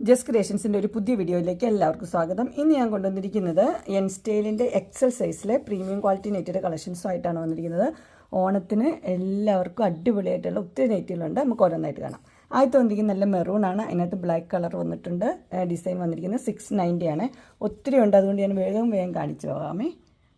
ജസ് ക്രിയേഷൻസിന്റെ ഒരു പുതിയ വീഡിയോയിലേക്ക് എല്ലാവർക്കും സ്വാഗതം. ഇന്ന് ഞാൻ കൊണ്ടുവന്നിരിക്കുന്നത് എൻ സ്റ്റൈലിന്റെ എക്സൽ സൈസിലെ പ്രീമിയം ക്വാളിറ്റി നെറ്റിയുടെ കളക്ഷൻസുമായിട്ടാണ് വന്നിരിക്കുന്നത്. ഓണത്തിന് എല്ലാവർക്കും അടിപൊളിയായിട്ടുള്ള ഒത്തിരി നെറ്റുകളുണ്ട് നമുക്ക് ഓരോന്നായിട്ട് കാണാം. ആദ്യത്തെ വന്നിരിക്കുന്നത് നല്ല മെറൂൺ ആണ്. അതിനകത്ത് ബ്ലാക്ക് കളർ വന്നിട്ടുണ്ട്. ഡിസൈൻ വന്നിരിക്കുന്നത് സിക്സ് നയന്റി ആണ്. ഒത്തിരി ഉണ്ട്. അതുകൊണ്ട് ഞാൻ വേഗം വേഗം കാണിച്ചു പോകാമേ.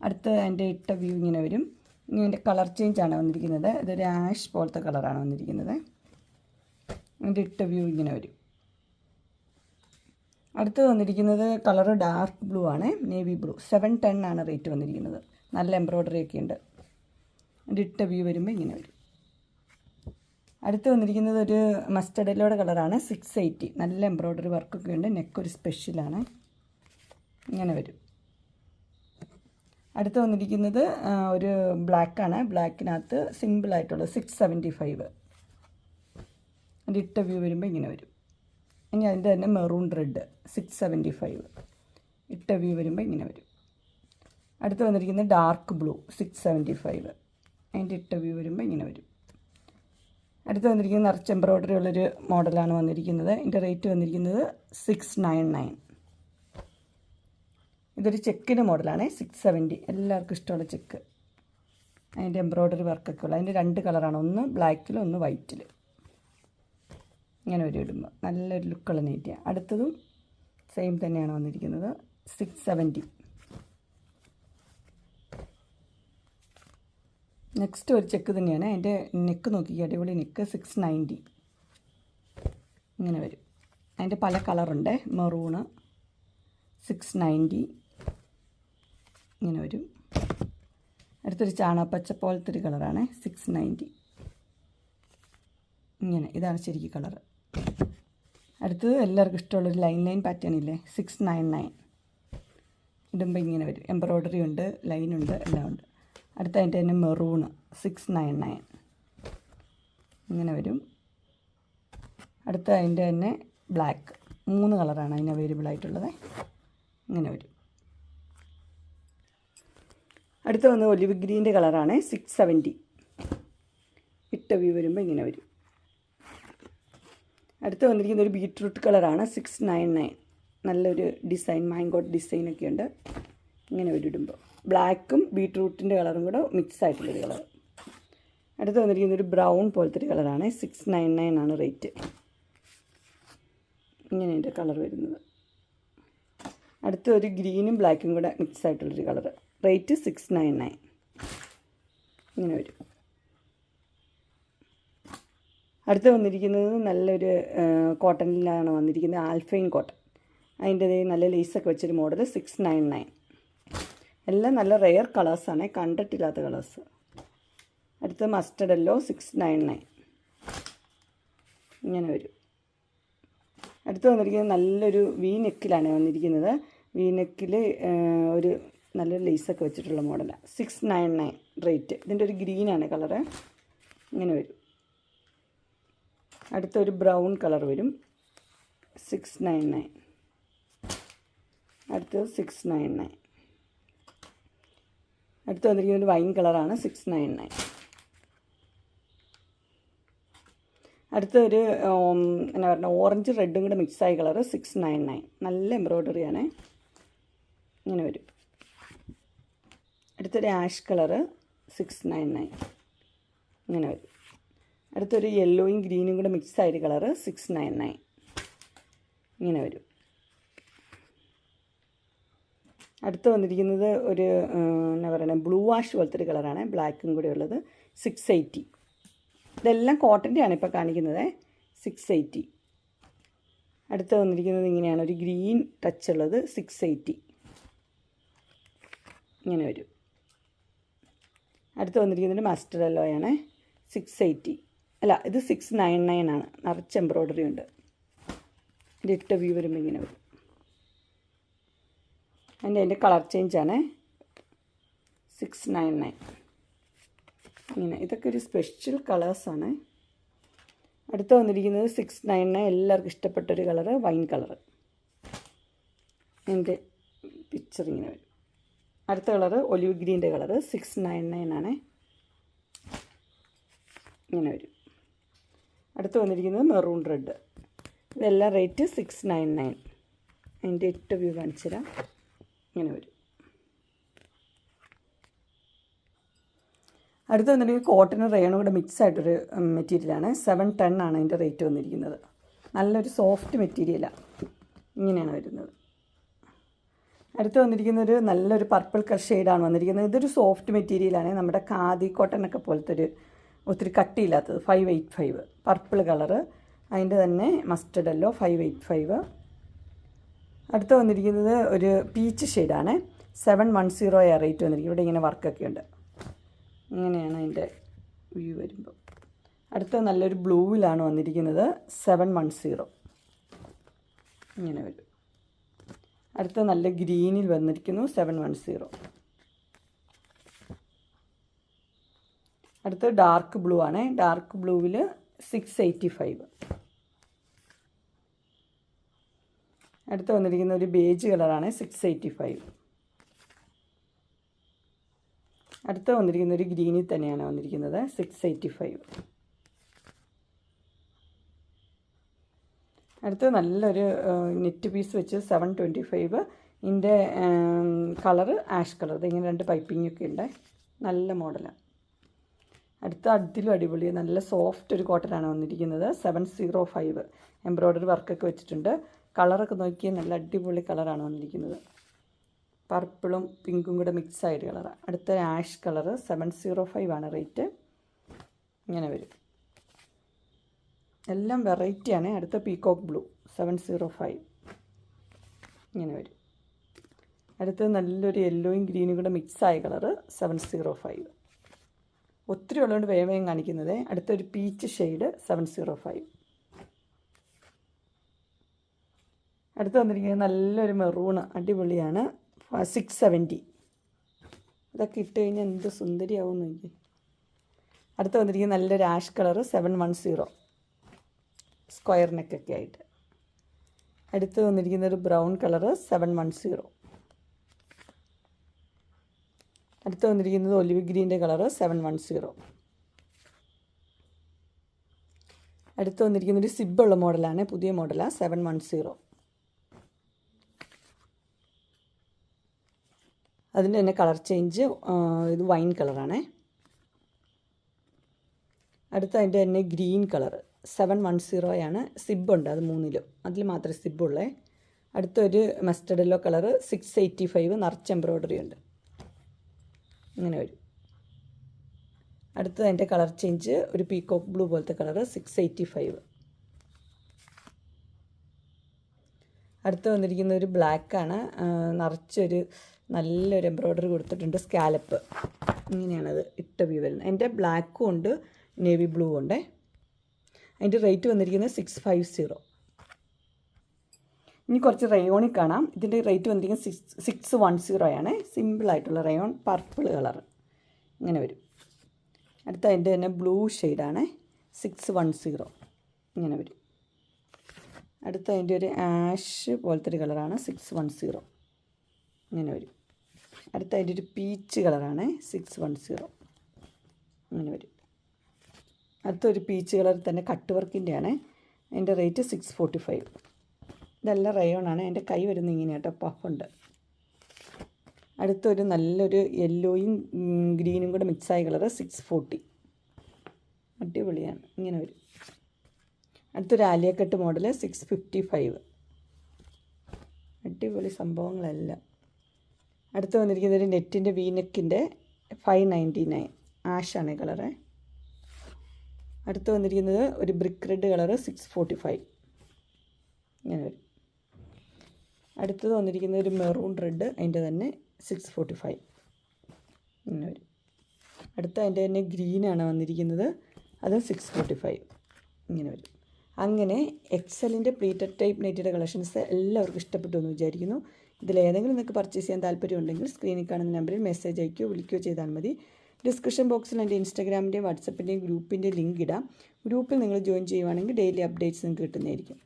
അടുത്ത് എന്റെ ഇട്ട വ്യൂ ഇങ്ങനെ വരും. ഇനി എന്റെ കളർ ചേഞ്ച് ആണ് വന്നിരിക്കുന്നത്. ഇതൊരു ആഷ് പോലത്തെ കളറാണ് വന്നിരിക്കുന്നത്. എന്റെ ഇട്ട വ്യൂ ഇങ്ങനെ വരും. അടുത്ത് വന്നിരിക്കുന്നത് കളർ ഡാർക്ക് ബ്ലൂ ആണ് നേവി ബ്ലൂ. സെവൻ ടെൻ ആണ് റേറ്റ് വന്നിരിക്കുന്നത്. നല്ല എംബ്രോയ്ഡറി ഒക്കെ ഉണ്ട്. അതിന്റെ ഇട്ട വ്യൂ വരുമ്പോൾ ഇങ്ങനെ വരും. അടുത്ത് വന്നിരിക്കുന്നത് ഒരു മസ്റ്റർഡ് കളറാണ് സിക്സ് എയ്റ്റി നല്ല എംബ്രോയ്ഡറി വർക്കൊക്കെ ഉണ്ട്. നെക്ക് ഒരു സ്പെഷ്യലാണ് ഇങ്ങനെ വരും. അടുത്ത് വന്നിരിക്കുന്നത് ഒരു ബ്ലാക്കാണ് ബ്ലാക്കിനകത്ത് സിമ്പിളായിട്ടുള്ള സിക്സ് സെവന്റി ഫൈവ് അതിന്റെ ഇട്ട വ്യൂ വരുമ്പോൾ ഇങ്ങനെ വരും. ഇനി അതിന്റെ തന്നെ maroon red six seventy five ഇട്ട വ്യൂ വരുമ്പോൾ ഇങ്ങനെ വരും. അടുത്ത് വന്നിരിക്കുന്നത് dark blue six seventy five അതിന്റെ ഇട്ട വ്യൂ വരുമ്പോൾ ഇങ്ങനെ വരും. അടുത്ത് വന്നിരിക്കുന്ന നിറച്ച് എംബ്രോയ്ഡറി ഉള്ളൊരു മോഡലാണ് വന്നിരിക്കുന്നത്. ഇതിന്റെ റേറ്റ് വന്നിരിക്കുന്നത് സിക്സ് നയൻ നയൻ ഇതൊരു ചെക്കിന്റെ മോഡലാണ് സിക്സ് സെവന്റി എല്ലാവർക്കും ഇഷ്ടമുള്ള ചെക്ക്. അതിന്റെ എംബ്രോയ്ഡറി വർക്കൊക്കെ ഉള്ള. അതിന്റെ രണ്ട് കളറാണ് ഒന്ന് ബ്ലാക്കിൽ ഒന്ന് വൈറ്റിൽ ഇങ്ങനെ ഒരു ഇടുമ്പോൾ നല്ലൊരു ലുക്കുള്ള നെറ്റിയാണ് അടുത്തതും സെയിം തന്നെയാണ് വന്നിരിക്കുന്നത്. സിക്സ് സെവന്റി നെക്സ്റ്റ് ഒരു ചെക്ക് തന്നെയാണ്. അതിന്റെ നെക്ക് നോക്കിക്കുക അടിപൊളി നെക്ക് സിക്സ് നയന്റി ഇങ്ങനെ വരും. അതിന്റെ പല കളറുണ്ട് മെറൂണ് സിക്സ് നയന്റി ഇങ്ങനെ വരും. അടുത്തൊരു ചാണപ്പച്ച പോലത്തെ ഒരു കളറാണ് സിക്സ് നയന്റി ഇങ്ങനെ. ഇതാണ് ശരിക്കും കളറ് അടുത്തത് എല്ലാവർക്കും ഇഷ്ടമുള്ളൊരു ലൈൻ ലൈൻ പാറ്റേൺ ഇല്ലേ? സിക്സ് നയൻ നയൻ ഇടുമ്പോൾ ഇങ്ങനെ വരും. എംബ്രോയ്ഡറി ഉണ്ട് ലൈനുണ്ട് എല്ലാം ഉണ്ട്. അടുത്ത അതിന്റെ തന്നെ മെറൂണ് സിക്സ് നയൻ നയൻ ഇങ്ങനെ വരും. അടുത്ത അതിന്റെ തന്നെ ബ്ലാക്ക് മൂന്ന് കളറാണ് അതിന് അവൈലബിൾ ആയിട്ടുള്ളത്. ഇങ്ങനെ വരും. അടുത്ത വന്ന് ഒലിവ് ഗ്രീന്റെ കളറാണ് സിക്സ് സെവന്റി ഇട്ട വ്യൂ വരുമ്പോൾ ഇങ്ങനെ വരും. അടുത്ത് വന്നിരിക്കുന്ന ഒരു ബീട്രൂട്ട് കളറാണ് സിക്സ് നയൻ നയൻ നല്ലൊരു ഡിസൈൻ മാങ്കോട്ട് ഡിസൈനൊക്കെ ഉണ്ട്. ഇങ്ങനെ ഒരു ഇടുമ്പോൾ ബ്ലാക്കും ബീട്രൂട്ടിന്റെ കളറും കൂടെ മിക്സ് ആയിട്ടുള്ളൊരു കളർ അടുത്ത് വന്നിരിക്കുന്ന ഒരു ബ്രൗൺ പോലത്തെ ഒരു കളറാണ് സിക്സ് നയൻ നയൻ ആണ് റേറ്റ് ഇങ്ങനെ അതിന്റെ കളർ വരുന്നത്. അടുത്ത ഒരു ഗ്രീനും ബ്ലാക്കും കൂടെ മിക്സ് ആയിട്ടുള്ളൊരു colour rate six nine nine ഇങ്ങനെ വരും. അടുത്ത് വന്നിരിക്കുന്നത് നല്ലൊരു കോട്ടണിലാണ് വന്നിരിക്കുന്നത് ആൽഫൈൻ കോട്ടൺ. അതിന്റെ നല്ല ലേസൊക്കെ വെച്ചൊരു മോഡൽ സിക്സ് നയൻ നയൻ എല്ലാം നല്ല റെയർ കളേഴ്സാണ് കണ്ടിട്ടില്ലാത്ത കളേഴ്സ് അടുത്ത് മസ്റ്റർഡ് എല്ലോ സിക്സ് നയൻ നയൻ ഇങ്ങനെ വരും. അടുത്ത് വന്നിരിക്കുന്നത് നല്ലൊരു വീ നെക്കിലാണ് വന്നിരിക്കുന്നത്. വീ നെക്കിൽ ഒരു നല്ലൊരു ലേസൊക്കെ വെച്ചിട്ടുള്ള മോഡലാണ്. സിക്സ് നയൻ നയൻ റേറ്റ് ഇതിന്റെ ഒരു ഗ്രീനാണ് കളറ് ഇങ്ങനെ വരും. അടുത്തൊരു ബ്രൗൺ കളർ വരും. സിക്സ് നയൻ നയൻ അടുത്തത് സിക്സ് നയൻ നയൻ അടുത്ത് വന്നിരിക്കുന്ന ഒരു വൈൻ കളറാണ് സിക്സ് നയൻ നയൻ അടുത്തൊരു എന്നാ പറഞ്ഞ ഓറഞ്ച് റെഡും കൂടെ മിക്സായ കളറ് സിക്സ് നയൻ നയൻ നല്ല എംബ്രോയ്ഡറി ആണ്. ഇങ്ങനെ വരും. അടുത്തൊരു ash colour six nine nine ഇങ്ങനെ വരും. അടുത്തൊരു യെല്ലോയും ഗ്രീനും കൂടെ മിക്സ് ആയൊരു കളറ് സിക്സ് നയൻ നയൻ ഇങ്ങനെ വരും. അടുത്ത് വന്നിരിക്കുന്നത് ഒരു എന്നാ പറയുക ബ്ലൂ വാഷ് പോലത്തെ ഒരു കളറാണ് ബ്ലാക്കും കൂടെ ഉള്ളത് സിക്സ് എയ്റ്റി ഇതെല്ലാം കോട്ടന്റെ ആണ് ഇപ്പോൾ കാണിക്കുന്നത്. സിക്സ് എയ്റ്റി അടുത്ത് വന്നിരിക്കുന്നത് ഇങ്ങനെയാണ്. ഒരു ഗ്രീൻ ടച്ച് ഉള്ളത് സിക്സ് എയ്റ്റി ഇങ്ങനെ വരും. അടുത്ത് വന്നിരിക്കുന്നത് മസ്റ്റർ യെല്ലോയാണ് സിക്സ് എയ്റ്റി അല്ല ഇത് സിക്സ് നയൻ നയൻ ആണ്. നിറച്ച് എംബ്രോയ്ഡറി ഉണ്ട്. ഇട്ട വ്യൂ വരുമ്പോൾ ഇങ്ങനെ വരും. അതിന്റെ അതിന്റെ കളർ ചേഞ്ചാണ് സിക്സ് നയൻ നയൻ ഇങ്ങനെ. ഇതൊക്കെ ഒരു സ്പെഷ്യൽ കളേഴ്സാണ് അടുത്ത് വന്നിരിക്കുന്നത് സിക്സ് നയൻ നയൻ എല്ലാവർക്കും ഇഷ്ടപ്പെട്ടൊരു കളറ് വൈൻ കളറ് എന്റെ പിക്ചർ ഇങ്ങനെ വരും. അടുത്ത കളറ് ഒലിവ് ഗ്രീന്റെ കളറ് സിക്സ് നയൻ നയൻ ആണ്. ഇങ്ങനെ വരും. അടുത്ത് വന്നിരിക്കുന്നത് മെറൂൺ റെഡ്. ഇതെല്ലാം റേറ്റ് സിക്സ് നയൻ നയൻ അതിന്റെ എട്ട് വ്യൂ കാണിച്ചു തരാം ഇങ്ങനെ വരും. അടുത്ത് വന്നിട്ടുണ്ടെങ്കിൽ കോട്ടനും റേണും കൂടെ മിക്സ് ആയിട്ടൊരു മെറ്റീരിയലാണ് സെവൻ ടെൻ ആണ് അതിന്റെ റേറ്റ് വന്നിരിക്കുന്നത്. നല്ലൊരു സോഫ്റ്റ് മെറ്റീരിയലാണ് ഇങ്ങനെയാണ് വരുന്നത്. അടുത്ത് വന്നിരിക്കുന്ന ഒരു നല്ലൊരു പർപ്പിൾ കളർ ഷെയ്ഡാണ് വന്നിരിക്കുന്നത്. ഇതൊരു സോഫ്റ്റ് മെറ്റീരിയലാണ് നമ്മുടെ ഖാദി കോട്ടനൊക്കെ പോലത്തെ ഒരു ഒത്തിരി കട്ടിയില്ലാത്തത് five eight five purple colour അതിന്റെ തന്നെ മസ്റ്റർഡ് അല്ലോ ഫൈവ് എയ്റ്റ് ഫൈവ് അടുത്ത് വന്നിരിക്കുന്നത് ഒരു പീച്ച് ഷെയ്ഡാണ് സെവൻ വൺ സീറോ എ റേറ്റ് വന്നിരിക്കും ഇവിടെ ഇങ്ങനെ വർക്കൊക്കെ ഉണ്ട്. ഇങ്ങനെയാണ് അതിന്റെ വ്യൂ വരുമ്പോൾ അടുത്ത നല്ലൊരു ബ്ലൂവിലാണ് വന്നിരിക്കുന്നത്. സെവൻ വൺ സീറോ ഇങ്ങനെ വരും. അടുത്ത നല്ല ഗ്രീനിൽ വന്നിരിക്കുന്നു. സെവൻ വൺ സീറോ അടുത്ത് ഡാർക്ക് ബ്ലൂ ആണ്. ഡാർക്ക് ബ്ലൂവിൽ സിക്സ് എയ്റ്റി ഫൈവ് അടുത്ത് വന്നിരിക്കുന്ന ഒരു ബേജ് കളറാണ് സിക്സ് എയ്റ്റി ഫൈവ് അടുത്ത് വന്നിരിക്കുന്ന ഒരു ഗ്രീനിൽ തന്നെയാണ് വന്നിരിക്കുന്നത് സിക്സ് എയ്റ്റി ഫൈവ് അടുത്ത് നല്ലൊരു നെറ്റ് പീസ് വെച്ച് സെവൻ ട്വന്റി ഫൈവ് ഇതിന്റെ കളറ് ആഷ് കളർ ഇതിങ്ങനെ രണ്ട് പൈപ്പിംഗ് ഒക്കെ ഉണ്ട്. നല്ല മോഡലാണ് അടുത്ത അതിലും അടിപൊളി നല്ല സോഫ്റ്റ് ഒരു കോട്ടനാണ് വന്നിരിക്കുന്നത്. സെവൻ സീറോ ഫൈവ് എംബ്രോയ്ഡറി വർക്കൊക്കെ വെച്ചിട്ടുണ്ട്. കളറൊക്കെ നോക്കിയാൽ നല്ല അടിപൊളി കളറാണ് വന്നിരിക്കുന്നത്. പർപ്പിളും പിങ്കും കൂടെ മിക്സ് ആയിട്ട് കളറാണ് അടുത്ത ash colour seven zero five ആണ് റേറ്റ് ഇങ്ങനെ വരും. എല്ലാം വെറൈറ്റിയാണ് അടുത്ത peacock blue seven zero five ഇങ്ങനെ വരും. അടുത്ത നല്ലൊരു യെല്ലോയും ഗ്രീനും കൂടെ മിക്സ് ആയ കളറ് സെവൻ സീറോ ഫൈവ് ഒത്തിരി ഉള്ളതുകൊണ്ട് വേഗം കാണിക്കുന്നത്. അടുത്തൊരു peach shade seven zero five അടുത്ത് വന്നിരിക്കുന്നത് നല്ലൊരു മെറൂണ് അടിപൊളിയാണ്. സിക്സ് സെവന്റി ഇതൊക്കെ ഇട്ട് കഴിഞ്ഞാൽ എന്ത് സുന്ദരിയാവും നോക്കി അടുത്ത് വന്നിരിക്കുന്ന നല്ലൊരു ash colour seven one zero square നെക്കൊക്കെ ആയിട്ട്. അടുത്ത് വന്നിരിക്കുന്ന ഒരു brown colour seven one zero അടുത്ത് വന്നിരിക്കുന്നത് ഒലിവ് ഗ്രീന്റെ കളറ് സെവൻ വൺ സീറോ. അടുത്ത് വന്നിരിക്കുന്ന ഒരു സിബുള്ള മോഡലാണ് പുതിയ മോഡലാണ് സെവൻ വൺ സീറോ. അതിന്റെ തന്നെ കളർ ചേഞ്ച് ഇത് വൈൻ കളറാണേ. അടുത്ത അതിന്റെ തന്നെ ഗ്രീൻ കളർ സെവൻ വൺ സീറോയാണ് സിബുണ്ട് അത് മൂന്നിലും. അതിൽ മാത്രമേ സിബുള്ളേ അടുത്തൊരു mustard yellow colour six eighty five നിറച്ച് എംബ്രോയ്ഡറി ഉണ്ട്. ഇങ്ങനെ വരും. അടുത്തത് എന്റെ കളർ ചേഞ്ച് ഒരു പീകോക്ക് ബ്ലൂ പോലത്തെ കളർ സിക്സ് എയ്റ്റി ഫൈവ് അടുത്ത് വന്നിരിക്കുന്ന ഒരു ബ്ലാക്കാണ് നിറച്ചൊരു നല്ലൊരു എംബ്രോയ്ഡറി കൊടുത്തിട്ടുണ്ട് സ്കാലപ്പ് ഇങ്ങനെയാണത് ഇട്ട വ്യൂ വരുന്നത്. എന്റെ ബ്ലാക്കും ഉണ്ട് നേവി ബ്ലൂ ഉണ്ട്. അതിന്റെ റേറ്റ് വന്നിരിക്കുന്നത് സിക്സ് ഫൈവ് സീറോ ഇനി കുറച്ച് റയോണിൽ കാണാം. ഇതിന്റെ റേറ്റ് വന്നിരിക്കുന്നത് സിക്സ് സിക്സ് വൺ സീറോ ആണ്. സിമ്പിളായിട്ടുള്ള റയോൺ പർപ്പിൾ കളർ ഇങ്ങനെ വരും. അടുത്ത അതിന്റെ തന്നെ ബ്ലൂ ഷെയ്ഡാണ് സിക്സ് വൺ സീറോ ഇങ്ങനെ വരും. അടുത്ത അതിന്റെ ഒരു ആഷ് പോലത്തെ ഒരു കളറാണ് സിക്സ് വൺ സീറോ ഇങ്ങനെ വരും. അടുത്ത അതിന്റെ ഒരു പീച്ച് കളറാണ് സിക്സ് വൺ സീറോ ഇങ്ങനെ വരും. അടുത്തൊരു പീച്ച് കളർ തന്നെ കട്ട് വർക്കിന്റെയാണ് അതിന്റെ റേറ്റ് സിക്സ് ഫോർട്ടി ഫൈവ് ഇതെല്ലാം റയോണാണ്. എന്റെ കൈ വരുന്ന ഇങ്ങനെ കേട്ടോ പഫുണ്ട് അടുത്തൊരു നല്ലൊരു യെല്ലോയും ഗ്രീനും കൂടെ മിക്സായ കളറ് സിക്സ് ഫോർട്ടി അടിപൊളിയാണ്. ഇങ്ങനെ വരും. അടുത്തൊരു ആലിയക്കെട്ട് മോഡൽ സിക്സ് ഫിഫ്റ്റി ഫൈവ് അടിപൊളി സംഭവങ്ങളെല്ലാം. അടുത്ത് വന്നിരിക്കുന്നത് ഒരു നെറ്റിന്റെ വീനെക്കിന്റെ ഫൈവ് നയന്റി നയൻ ആഷാണ് കളറ്. അടുത്ത് വന്നിരിക്കുന്നത് ഒരു brick red colour six forty five ഇങ്ങനെ വരും. അടുത്തത് വന്നിരിക്കുന്നത് ഒരു മെറൂൺ റെഡ് അതിന്റെ തന്നെ സിക്സ് ഫോർട്ടി ഫൈവ് ഇങ്ങനെ വരും. അടുത്ത അതിന്റെ തന്നെ ഗ്രീനാണ് വന്നിരിക്കുന്നത്. അത് സിക്സ് ഫോർട്ടി ഫൈവ് ഇങ്ങനെ വരും. അങ്ങനെ എക്സലിന്റെ പ്ലീറ്റഡ് ടൈപ്പ് നെറ്റിയുടെ കളക്ഷൻസ് എല്ലാവർക്കും ഇഷ്ടപ്പെട്ടു എന്ന് വിചാരിക്കുന്നു. ഇതിലേതെങ്കിലും നിങ്ങൾക്ക് പർച്ചേസ് ചെയ്യാൻ താല്പര്യമുണ്ടെങ്കിൽ സ്ക്രീനിൽ കാണുന്ന നമ്പറിൽ മെസ്സേജ് അയക്കുകയോ വിളിക്കുകയോ ചെയ്താൽ മതി. ഡിസ്ക്രിപ്ഷൻ ബോക്സിൽ എന്റെ ഇൻസ്റ്റാഗ്രാമിന്റെയും വാട്സപ്പിന്റെയും ഗ്രൂപ്പിന്റെ ലിങ്ക് ഇടാം. ഗ്രൂപ്പിൽ നിങ്ങൾ ജോയിൻ ചെയ്യുവാണെങ്കിൽ ഡെയിലി അപ്ഡേറ്റ്സ് നിങ്ങൾക്ക് കിട്ടുന്നതായിരിക്കും.